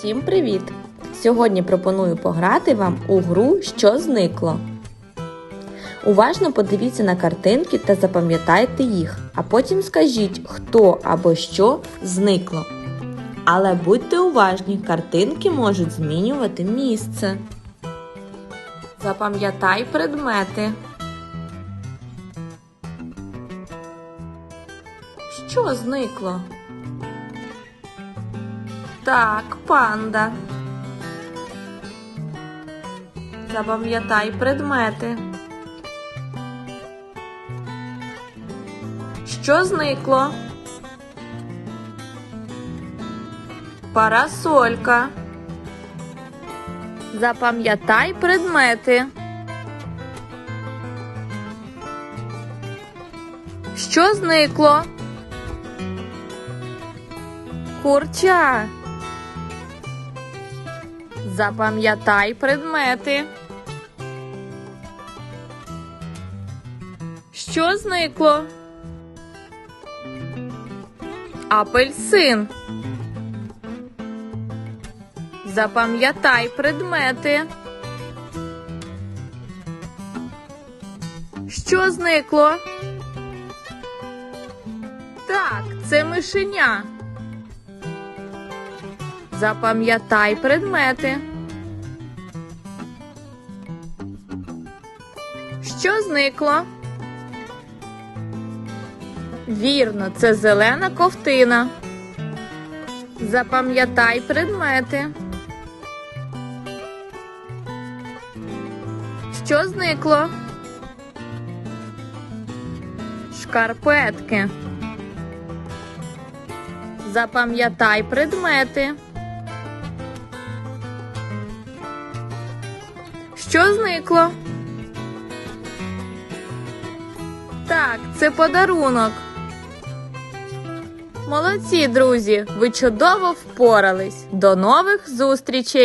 Всім привіт! Сьогодні пропоную пограти вам у гру Що зникло. Уважно подивіться на картинки та запам'ятайте їх, а потім скажіть, хто або що зникло. Але будьте уважні, картинки можуть змінювати місце. Запам'ятай предмети. Що зникло? Так, панда. Запам'ятай предмети. Що зникло? Парасолька. Запам'ятай предмети. Що зникло? Курча. Запам'ятай предмети. Що зникло? Апельсин. Запам'ятай предмети. Що зникло? Так, це мишеня. Запам'ятай предмети. Що зникло? Вірно, це зелена ковтина. Запам'ятай предмети. Що зникло? Шкарпетки. Запам'ятай предмети. Що зникло? Так, це подарунок. Молодці, друзі! Ви чудово впорались. До нових зустрічей!